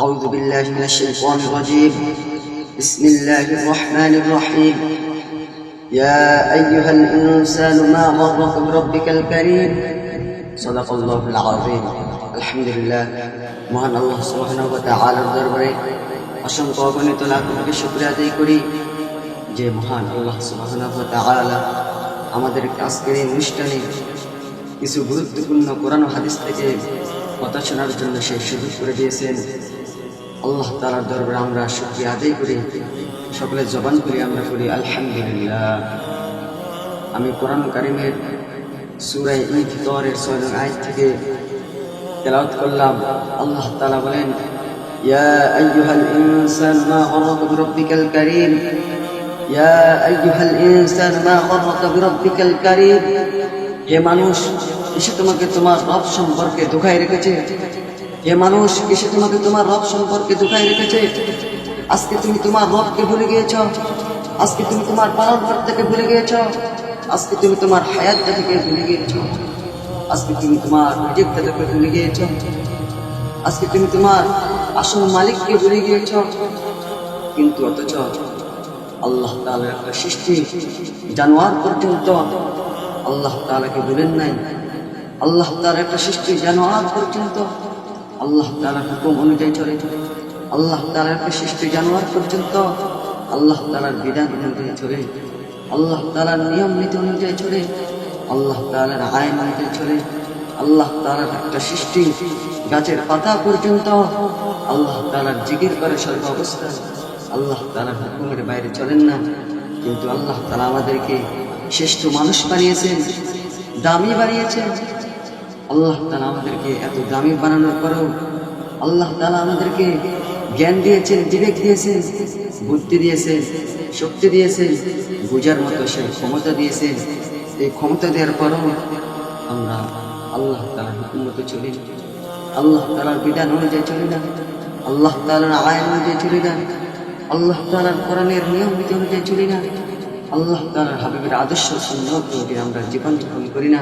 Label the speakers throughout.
Speaker 1: أعوذ بالله من الشيطان الرجيم بسم الله الرحمن الرحيم يا أيها الإنسان ما غرك بربك الكريم صدق الله العظيم الحمد لله মহান আল্লাহ সুবহানাহু ওয়া তাআলার দরবারে অসংখ্য অগণিত লাখ কোটি শুকরিয়া আদায় করি যে মহান আল্লাহ সুবহানাহু ওয়া তাআলা আমাদেরকে আজকের এই অনুষ্ঠানে কিছু গুরুত্বপূর্ণ কোরআন ও হাদিস থেকে কথা শোনার জন্য সেই সুযোগ করে দিয়েছেন আল্লাহ তালার দরবারে আমরা শুক্রিয়া আদায় করি। সকলে জবান করি আমরা করি আলহামদুলিল্লাহ। আমি কোরআন কারিমের সুরাই ই ভিতরের ছয় নং আয়াত থেকে তেলাওয়াত করলাম। আল্লাহ তাআলা বলেন হে মানুষ, এসে তোমাকে তোমার রব সম্পর্কে ধোকায় রেখেছে। হে মানুষ এসে তোমাকে তোমার রব সম্পর্কে ধোকায় রেখেছে। আজকে তুমি তোমার রবকে ভুলে গিয়েছ। আজকে তুমি তোমার পালন কর্তাকে ভুলে গিয়েছ। আজকে তুমি তোমার হায়াতটা থেকে ভুলে গিয়েছ। আজকে তুমি তোমার রিজেক্টটা থেকে ভুলে গিয়েছ। আজকে তুমি তোমার আসল মালিককে ভুলে গিয়েছ। কিন্তু অথচ আল্লাহ তাআলার একটা সৃষ্টি, জানোয়ার পর্যন্ত আল্লাহ তাআলাকে ভুলেন নাই। আল্লাহ তাআলার একটা সৃষ্টি, জানোয়ার পর্যন্ত আল্লাহ তাআলার হুকুম অনুযায়ী চলে। আল্লাহ একটা সৃষ্টি জানোয়ার পর্যন্ত আল্লাহ তাআলার বিধান অনুযায়ী চলে। আল্লাহ তাআলার নিয়ম নীতি অনুযায়ী চলে। আল্লাহ তাআলার আইন অনুযায়ী চলে। আল্লাহ তাআলার একটা সৃষ্টি গাছের পাতা পর্যন্ত আল্লাহ তাআলার জিগির করে সর্ব অবস্থা। আল্লাহ তাআলার হুকুমের বাইরে চলেন না। কিন্তু আল্লাহ তাআলা আমাদেরকে শ্রেষ্ঠ মানুষ বানিয়েছেন, দামি বানিয়েছেন আল্লাহ তালা আমাদেরকে এত দামি বানানোর পরেও আল্লাহ তালা আমাদেরকে জ্ঞান দিয়েছেন, বিবেক দিয়েছেন, বুদ্ধি দিয়েছেন, শক্তি দিয়েছেন, বুঝার মতো সে ক্ষমতা দিয়েছেন। এই ক্ষমতা দেওয়ার পরেও আমরা আল্লাহ তালার হুকুম মতো চলি না। আল্লাহ তালার বিধান অনুযায়ী চলি না। আল্লাহ তালার আইন অনুযায়ী চলি না। আল্লাহ তালার কোরআনের নিয়ম নীতি অনুযায়ী চলি না। আল্লাহ তালার হাবিবের আদর্শ সুন্দর আমরা জীবনযাপন করি না।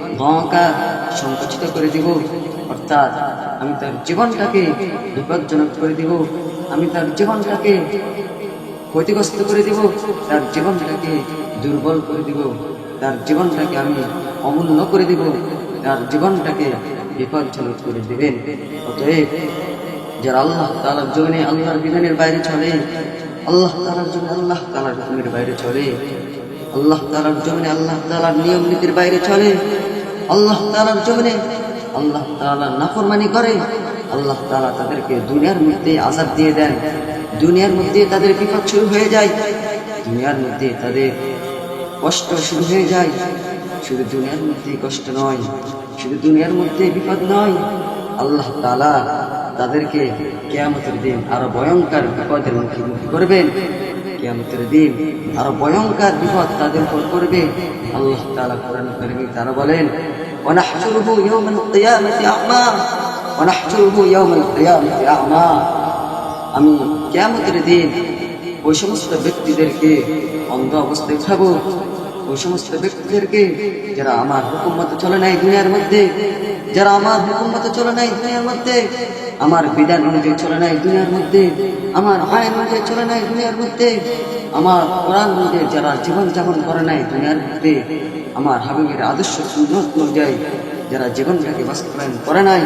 Speaker 1: বাঁকা সংকুচিত করে দিব। অর্থাৎ আমি তার জীবনটাকে বিপজ্জনক করে দিব। আমি তার জীবনটাকে ক্ষতিগ্রস্ত করে দিব। তার জীবনটাকে দুর্বল করে দিব। তার জীবনটাকে আমি অমূল্য করে দিব। তার জীবনটাকে বিপজ্জনক করে দিবেন। অতএব যারা আল্লাহ তালার জমিনে আল্লাহর বিধানের বাইরে চলে, আল্লাহ তালার জন্য আল্লাহ তালার হুকুমের বাইরে চলে, আল্লাহ তালার জমিনে আল্লাহ তালার নিয়ম নীতির বাইরে চলে আল্লাহ তালার জমিনে, আল্লাহ তালার নাফরমানি করে, আল্লাহ তালা তাদেরকে দুনিয়ার মধ্যে আজাদ দিয়ে দেন। দুনিয়ার মধ্যে তাদের বিপদ শুরু হয়ে যায়। দুনিয়ার মধ্যে তাদের কষ্ট শুরু হয়ে যায়। শুধু দুনিয়ার মধ্যে কষ্ট নয়, শুধু দুনিয়ার মধ্যে বিপদ নয়, আল্লাহ তালা তাদেরকে কেয়ামতের দিন আরও ভয়ঙ্কর বিপদের মুখোমুখি করবেন। কিয়ামতের দিন আরও ভয়ঙ্কর বিপদ তাদের উপর করবে আল্লাহ তাআলা কোরআন কারিমে তারা বলেন ওয়ানাহশুরুহু ইয়াওমাল কিয়ামাতি আ'মা ওয়ানাহশুরুহু ইয়াওমাল কিয়ামাতি আ'মা আমি কিয়ামতের দিন ওই সমস্ত ব্যক্তিদেরকে অন্ধ অবস্থায় উঠাবো। ওই সমস্ত ব্যক্তিদেরকে যারা আমার হুকুম মতো চলে নাই দুনিয়ার মধ্যে, যারা আমার হুকুম মতো চলে নাই দুনিয়ার মধ্যে, আমার বিধান অনুযায়ী চলে নাই দুনিয়ার মধ্যে, আমার আইন অনুযায়ী চলে নাই দুনিয়ার মধ্যে আমার কোরআন অনুযায়ী যারা জীবনযাপন করে নাই দুনিয়ার মধ্যে, আমার হাবিবের আদর্শ সুন্নত অনুযায়ী যারা জীবনটাকে বাস্তবায়ন করে নাই,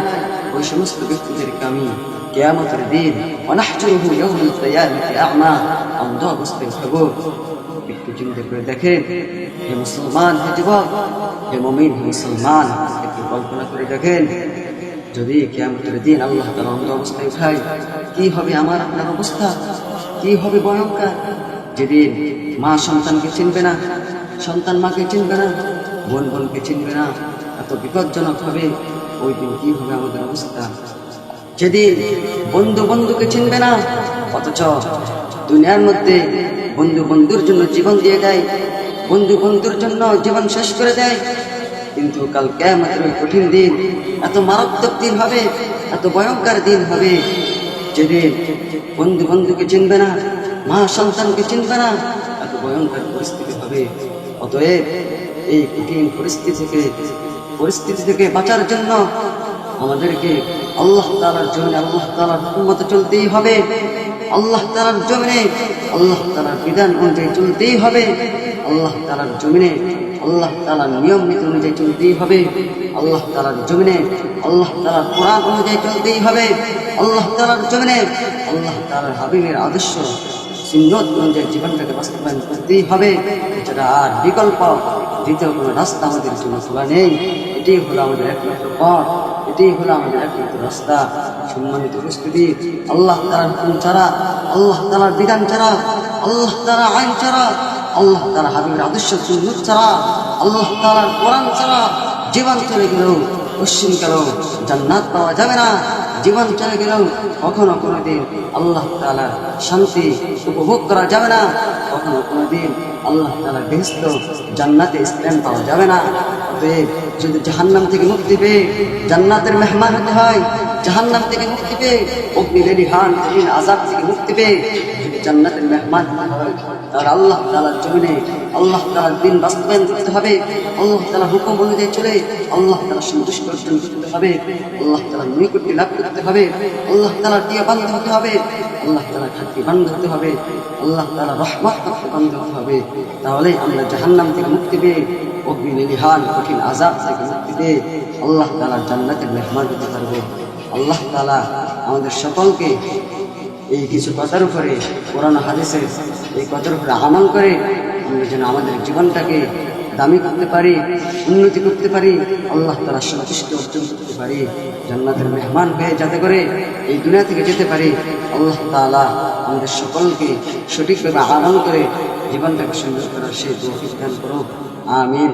Speaker 1: ওই সমস্ত ব্যক্তিদেরকে আমি কেয়ামতের দিন অনাহচুরহু ইয়াউমুল কিয়ামাতি আ'মা, অন্ধ অবস্থায় উঠাবো। একটু চিন্তা করে দেখেন, হে মুসলমান, হে যুবক, হে মমিন, হে মুসলমান, একটু কল্পনা করে দেখেন, যদি কেয়ামতের দিন আল্লাহ তালা অন্ধ অবস্থায় উঠাই কি হবে আমার আপনার অবস্থা? কি হবে ভয়ঙ্কর? যেদিন মা সন্তানকে চিনবে না, সন্তান মাকে চিনবে না বোন বোনকে চিনবে না, এত বিপজ্জনক হবে, ওই দিন কি হবে আমাদের অবস্থা? যেদিন বন্ধু বন্ধুকে চিনবে না, অথচ দুনিয়ার মধ্যে বন্ধু বন্ধুর জন্য জীবন দিয়ে দেয় বন্ধু বন্ধুর জন্য জীবন শেষ করে দেয়, কিন্তু কাল কেমতের ওই কঠিন দিন এত মারাত্মক দিন হবে, এত ভয়ঙ্কর দিন হবে, যেদিন বন্ধু বন্ধুকে চিনবে না মা সন্তানকে চিনবে না এত ভয়ঙ্কর পরিস্থিতি হবে অতএব এই কঠিন পরিস্থিতি থেকে পরিস্থিতি থেকে বাঁচার জন্য আমাদেরকে আল্লাহ তালার জমিনে আল্লাহ তালার মতো চলতেই হবে আল্লাহ তালার জমিনে আল্লাহ তালার বিধান অনুযায়ী চলতেই হবে আল্লাহ তালার জমিনে আল্লাহ তালার নিয়ম নীতি অনুযায়ী চলতেই হবে আল্লাহ তালার জমিনে আল্লাহ তালার কোরআন অনুযায়ী চলতেই হবে আল্লাহ তালার জমিনে আল্লাহ তালার হাবিবের আদর্শ অনুযায়ী জীবনটাকে বাস্তবায়ন করতেই হবে। এছাড়া আর বিকল্প দ্বিতীয় কোনো রাস্তা আমাদের জন্য খোলা নেই। এটাই হলো আমাদের একমাত্র পথ। এটাই হলো আমাদের একমাত্র রাস্তা। সম্মানিত উপস্থিতি, আল্লাহ তালার হুকুম ছাড়া, আল্লাহ তালার বিধান ছাড়া, আল্লাহ তালা আইন ছাড়া, আল্লাহ তালা হাবিবের আদর্শ সুন্নত ছাড়া, আল্লাহ তালার কোরআন ছাড়া জীবন চলে গেলেও পশ্চিমকালেও জান্নাত পাওয়া যাবে না। জীবন চলে গেলেও কখনো কোনোদিন আল্লাহ তালার শান্তি উপভোগ করা যাবে না। কখনো কোনোদিন আল্লাহ তালার বেহস্ত জান্নাতে স্থান পাওয়া যাবে না। যদি জাহান্নাম থেকে মুক্তি পেয়ে জান্নাতের মেহমান হতে হয়, জাহান্নাম থেকে মুক্তি পেয়ে অগ্নি রেডিহান হান, আজাব থেকে মুক্তি পেয়ে জান্নাতের মেহমান। হয় আল্লাহ তালার জমিনে আল্লাহ তালার দিন বাস্তবায়ন করতে হবে। আল্লাহ তালা হুকুম অনুযায়ী চলে আল্লাহ তালা সন্তুষ্ট অর্জন করতে হবে। আল্লাহ তালা নৈকট্য লাভ করতে হবে। আল্লাহ তালার দিয়ে বান্ধ হতে হবে। আল্লাহ তালা খাদ্যে বান্ধ হতে হবে। আল্লাহ তালা রহমত করতে বান্ধ হতে হবে। তাহলে আমরা জাহান্নাম থেকে মুক্তি পেয়ে অগ্নি নিলিহান কঠিন আজাব থেকে মুক্তি পেয়ে আল্লাহ তালার জান্নাতের মেহমান হতে পারব। আল্লাহ তালা আমাদের সকলকে এই কিছু কথার উপরে কোরআন হাদিসের এই কথার উপরে আমল করে, আমরা যেন আমাদের জীবনটাকে দামি করতে পারি, উন্নতি করতে পারি, আল্লাহ তালা সন্তুষ্ট অর্জন করতে পারি, জান্নাতের মেহমান হয়ে যাতে করে এই দুনিয়া থেকে যেতে পারি, আল্লাহ তালা আমাদের সকলকে সঠিকভাবে আমল করে জীবনটাকে সুন্দর করার সেই দান করুক। আমিন।